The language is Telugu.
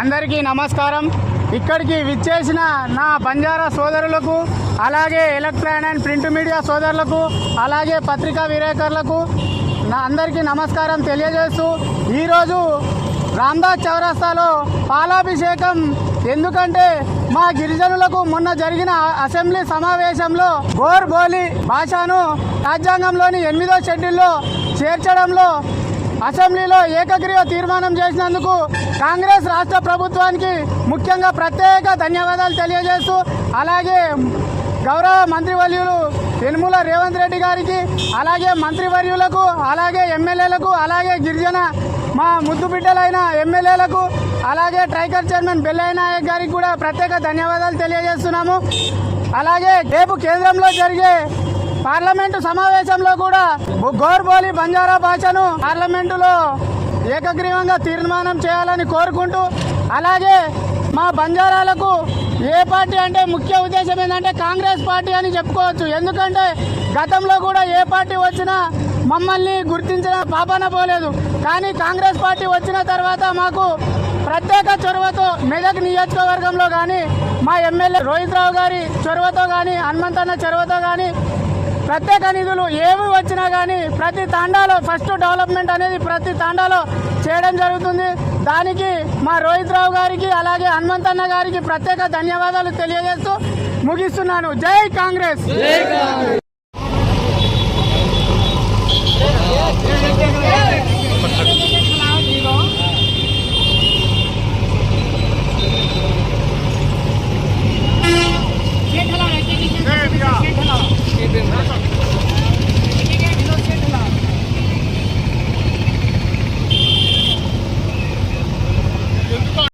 అందరికీ నమస్కారం. ఇక్కడికి విచ్చేసిన నా బంజారా సోదరులకు అలాగే ఎలక్ట్రాన్ అండ్ ప్రింట్ మీడియా సోదరులకు అలాగే పత్రికా విలేకరులకు నా అందరికీ నమస్కారం తెలియజేస్తూ ఈరోజు రామ్దాస్ చౌరస్తాలో పాలాభిషేకం ఎందుకంటే మా గిరిజనులకు మొన్న జరిగిన అసెంబ్లీ సమావేశంలో గోర్ బోలి భాషను రాజ్యాంగంలోని ఎనిమిదో షెడ్యూల్లో చేర్చడంలో అసెంబ్లీలో ఏకగ్రీవ తీర్మానం చేసినందుకు కాంగ్రెస్ రాష్ట్ర ప్రభుత్వానికి ముఖ్యంగా ప్రత్యేక ధన్యవాదాలు తెలియజేస్తూ అలాగే గౌరవ మంత్రివర్యులు యనుమల రేవంత్ రెడ్డి గారికి అలాగే మంత్రివర్యులకు అలాగే ఎమ్మెల్యేలకు అలాగే గిరిజన మా ముద్దు బిడ్డలైన ఎమ్మెల్యేలకు అలాగే ట్రైకర్ చైర్మన్ బెల్లయ్య నాయక్ గారికి కూడా ప్రత్యేక ధన్యవాదాలు తెలియజేస్తున్నాము. అలాగే రేపు కేంద్రంలో జరిగే పార్లమెంటు సమావేశంలో కూడా గోర్బోలి బంజారా భాషను పార్లమెంటులో ఏకగ్రీవంగా తీర్మానం చేయాలని కోరుకుంటూ అలాగే మా బంజారాలకు ఏ పార్టీ అంటే ముఖ్య ఉద్దేశం ఏంటంటే కాంగ్రెస్ పార్టీ అని చెప్పుకోవచ్చు. ఎందుకంటే గతంలో కూడా ఏ పార్టీ వచ్చినా మమ్మల్ని గుర్తించిన పాపన పోలేదు. కానీ కాంగ్రెస్ పార్టీ వచ్చిన తర్వాత మాకు ప్రత్యేక చొరవతో మెదక్ నియోజకవర్గంలో కానీ మా ఎమ్మెల్యే రోహిత్ రావు గారి చొరవతో కానీ హనుమంతన్న చొరవతో కానీ ప్రత్యేక నిధులు ఏమి వచ్చినా కానీ ప్రతి తాండాలో ఫస్ట్ డెవలప్మెంట్ అనేది ప్రతి తాండాలో చేయడం జరుగుతుంది. దానికి మా రోహిత్ రావు గారికి అలాగే హనుమంతన్న గారికి ప్రత్యేక ధన్యవాదాలు తెలియజేస్తూ ముగిస్తున్నాను. జై కాంగ్రెస్!